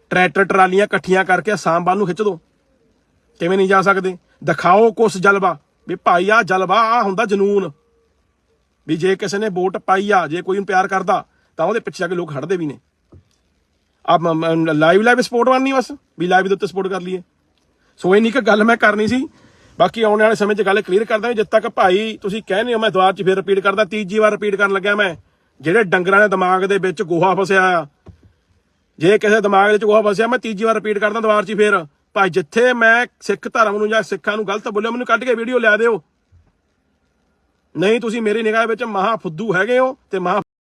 ਟਰੈਕਟਰ ਟਰਾਲੀਆਂ ਇਕੱਠੀਆਂ ਕਰਕੇ ਅਸਾਮ ਵੱਲ ਨੂੰ ਖਿੱਚ ਦਿਓ ਕਿਵੇਂ ਨਹੀਂ ਜਾ ਸਕਦੇ? ਦਿਖਾਓ ਕੁਛ ਜਲਵਾ। ਵੀ ਭਾਈ ਆ ਜਲਵਾ ਆ ਹੁੰਦਾ ਜਨੂਨ। ਵੀ ਜੇ ਕਿਸੇ ਨੇ ਵੋਟ ਪਾਈ ਆ, ਜੇ ਕੋਈ ਨੂੰ ਪਿਆਰ ਕਰਦਾ, ਤਾਂ ਉਹਦੇ ਪਿੱਛੇ ਜਾ ਕੇ ਲੋਕ ਖੜਦੇ ਵੀ ਨੇ। ਆ ਲਾਈਵ ਲਾਈਵ ਸਪੋਰਟ ਕਰਨੀ ਬਸ, ਵੀ ਲਾਈਵ ਦੇ ਉੱਤੇ ਸਪੋਰਟ ਕਰ ਲਈਏ। ਸੋ ਇਹ ਨਹੀਂ ਕਿ ਗੱਲ ਮੈਂ ਕਰਨੀ ਸੀ। ਬਾਕੀ ਆਉਣ ਵਾਲੇ ਸਮੇਂ 'ਚ ਗੱਲ ਕਲੀਅਰ ਕਰਦਾ ਜਦ ਤੱਕ ਭਾਈ ਤੁਸੀਂ ਕਹਿੰਦੇ ਹੋ ਮੈਂ ਦੁਬਾਰਾ 'ਚ ਫਿਰ ਰਿਪੀਟ ਕਰਦਾ, ਤੀਜੀ ਵਾਰ ਰਿਪੀਟ ਕਰਨ ਲੱਗਿਆ ਮੈਂ। ਜਿਹੜੇ ਡੰਗਰਾਂ ਦੇ ਦਿਮਾਗ ਦੇ ਵਿੱਚ ਗੋਹਾ ਫਸਿਆ ਆ ਜੇ ਕਿਸੇ ਦਿਮਾਗ ਦੇ ਵਿੱਚ ਗੋਹਾ ਵਸਿਆ ਮੈਂ ਤੀਜੀ ਵਾਰ ਰਿਪੀਟ ਕਰਦਾ ਦੁਬਾਰਾ 'ਚ ਫਿਰ। ਭਾਈ, ਜਿੱਥੇ ਮੈਂ ਸਿੱਖ ਧਰਮ ਨੂੰ ਜਾਂ ਸਿੱਖਾਂ ਨੂੰ ਗਲਤ ਬੋਲਿਆ, ਮੈਨੂੰ ਕੱਢ ਕੇ ਵੀਡੀਓ ਲਿਆ ਦਿਓ। ਨਹੀਂ, ਤੁਸੀਂ ਮੇਰੀ ਨਿਗਾਹ ਵਿੱਚ ਮਹਾ ਫੁੱਦੂ ਹੈਗੇ ਹੋ ਤੇ ਮਹਾ